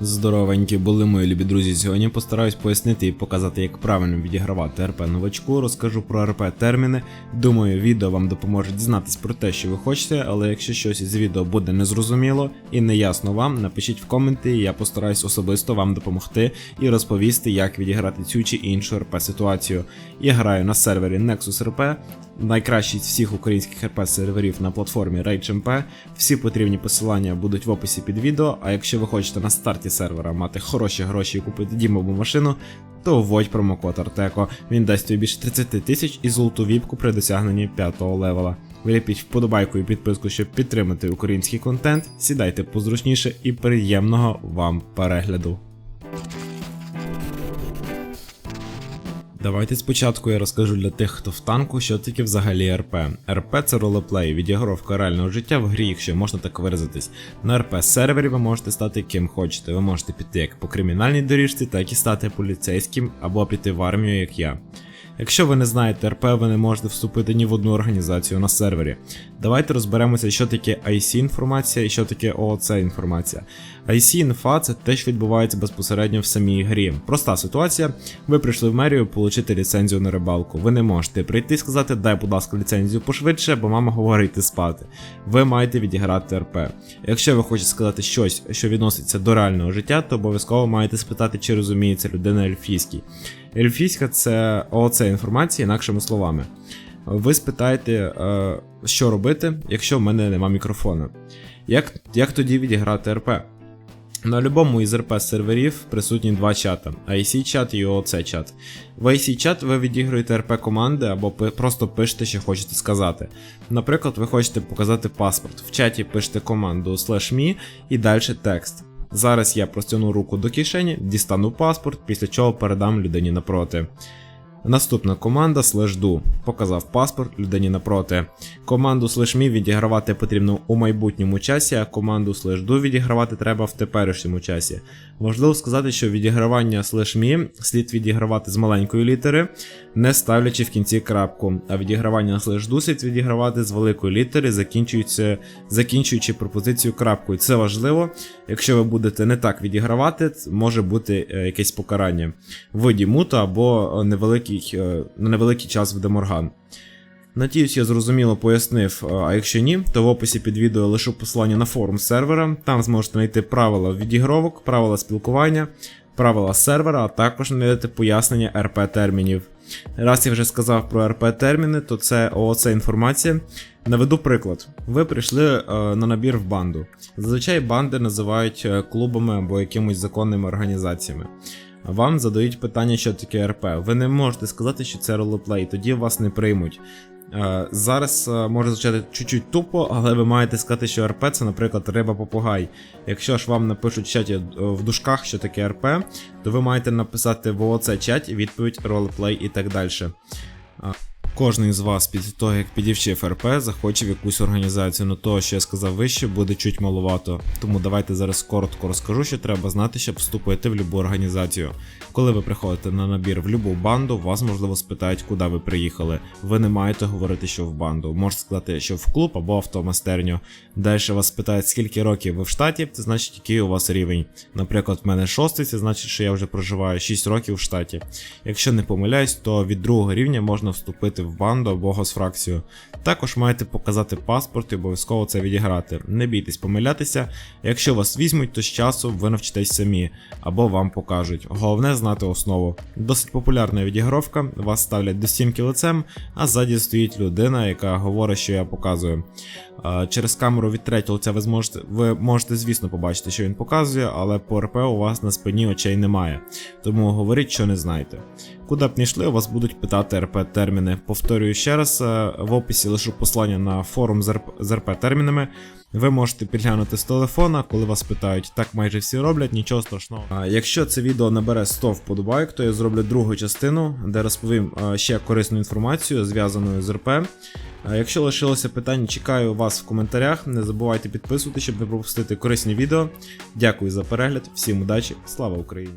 Здоровенькі були мої любі друзі. Сьогодні постараюсь пояснити і показати, як правильно відігравати РП новачку. Розкажу про РП терміни. Думаю, відео вам допоможе дізнатись про те, що ви хочете, але якщо щось із відео буде незрозуміло і неясно вам, напишіть в коменти, і я постараюсь особисто вам допомогти і розповісти, як відіграти цю чи іншу РП ситуацію. Я граю на сервері Nexus RP, найкращий з всіх українських РП серверів на платформі RageMP. Всі потрібні посилання будуть в описі під відео. А якщо ви хочете на старті сервера мати хороші гроші і купити дім або машину, то вводь промокод Артеко. Він дасть тобі більше 30 тисяч і золоту віпку при досягненні 5 левела. Виліпіть вподобайку і підписку, щоб підтримати український контент. Сідайте позручніше і приємного вам перегляду. Давайте спочатку я розкажу для тих, хто в танку, що таке взагалі РП. РП це ролеплей, відігровка реального життя в грі, якщо можна так виразитись. На РП сервері ви можете стати ким хочете. Ви можете піти як по кримінальній доріжці, так і стати поліцейським або піти в армію, як я. Якщо ви не знаєте РП, ви не можете вступити ні в одну організацію на сервері. Давайте розберемося, що таке IC інформація і що таке ООЦ інформація. IC інфа це те, що відбувається безпосередньо в самій грі. Проста ситуація. Ви прийшли в мерію отримати ліцензію на рибалку. Ви не можете прийти і сказати, дай, будь ласка, ліцензію пошвидше, бо мама говорить йти спати. Ви маєте відіграти РП. Якщо ви хочете сказати щось, що відноситься до реального життя, то обов'язково маєте спитати, чи розуміє ця людина ельфійський. Ельфійська це ООЦ інформація, інакшими словами. Ви спитаєте, е, що робити, якщо в мене нема мікрофона. Як, як тоді відіграти РП? На любому із РП серверів присутні два чата: IC чат і OOC чат. В IC чат ви відігруєте РП команди або просто пишете, що хочете сказати. Наприклад, ви хочете показати паспорт. В чаті пишете команду me і далі текст. Зараз я простягну руку до кишені, дістану паспорт, після чого передам людині напроти. Наступна команда do. Показав паспорт людині напроти. Команду me відігравати потрібно у майбутньому часі, а команду do відігравати треба в теперішньому часі. Важливо сказати, що відігравання me слід відігравати з маленької літери, не ставлячи в кінці крапку, а відігравання do слід відігравати з великої літери, закінчуючи, закінчуючи пропозицію крапкою. Це важливо. Якщо ви будете не так відігравати, може бути е, якесь покарання в виді мута або е, невеликий, е, на невеликий час в деморган. Надіюсь, я зрозуміло пояснив. е, А якщо ні, то в описі під відео лишу посилання на форум сервера. Там зможете знайти правила відігровок, правила спілкування, правила сервера, а також знайдете пояснення РП термінів. Раз я вже сказав про РП терміни, то це ООЦ інформація. Наведу приклад. Ви прийшли е, на набір в банду. Зазвичай банди називають клубами або якимось законними організаціями. Вам задають питання, що таке РП. Ви не можете сказати, що це ролеплей, тоді вас не приймуть. Е, Зараз е, може звучати чуть-чуть тупо, але ви маєте сказати, що РП це, наприклад, риба-попугай. Якщо ж вам напишуть в чаті е, в дужках, що таке РП, то ви маєте написати в ООЦ чаті відповідь ролеплей і так далі. Кожний з вас після того, як підівчив РП, захоче в якусь організацію, но того, що я сказав вище, буде чуть маловато. Тому давайте зараз коротко розкажу, що треба знати, щоб вступити в будь-яку організацію. Коли ви приходите на набір в будь-яку банду, вас можливо спитають, куди ви приїхали. Ви не маєте говорити, що в банду. Можете сказати, що в клуб або автомастерню. Далі вас питають, скільки років ви в штаті, це значить, який у вас рівень. Наприклад, в мене шостий, це значить, що я вже проживаю 6 років в штаті. Якщо не помиляюсь, то від другого рівня можна вступити в банду або госфракцію. Також маєте показати паспорт і обов'язково це відіграти. Не бійтесь помилятися. Якщо вас візьмуть, то з часу ви навчитесь самі або вам покажуть. Головне знати основу. Досить популярна відігровка, вас ставлять до стінки лицем, а ззаді стоїть людина, яка говорить, що я показую. Через камеру від третього лиця ви зможете, ви можете, звісно, побачити, що він показує, але по РП у вас на спині очей немає. Тому говоріть, що не знаєте. Куди б не йшли, у вас будуть питати РП терміни. Повторюю ще раз, е, в описі лишу послання на форум з РП-термінами. Ви можете підглянути з телефона, коли вас питають, так майже всі роблять, нічого страшного. А якщо це відео набере 100 вподобайок, то я зроблю другу частину, де розповім е, ще корисну інформацію, зв'язану з РП. А Якщо лишилося питання, чекаю вас в коментарях. Не забувайте підписувати, щоб не пропустити корисні відео. Дякую за перегляд, всім удачі, слава Україні!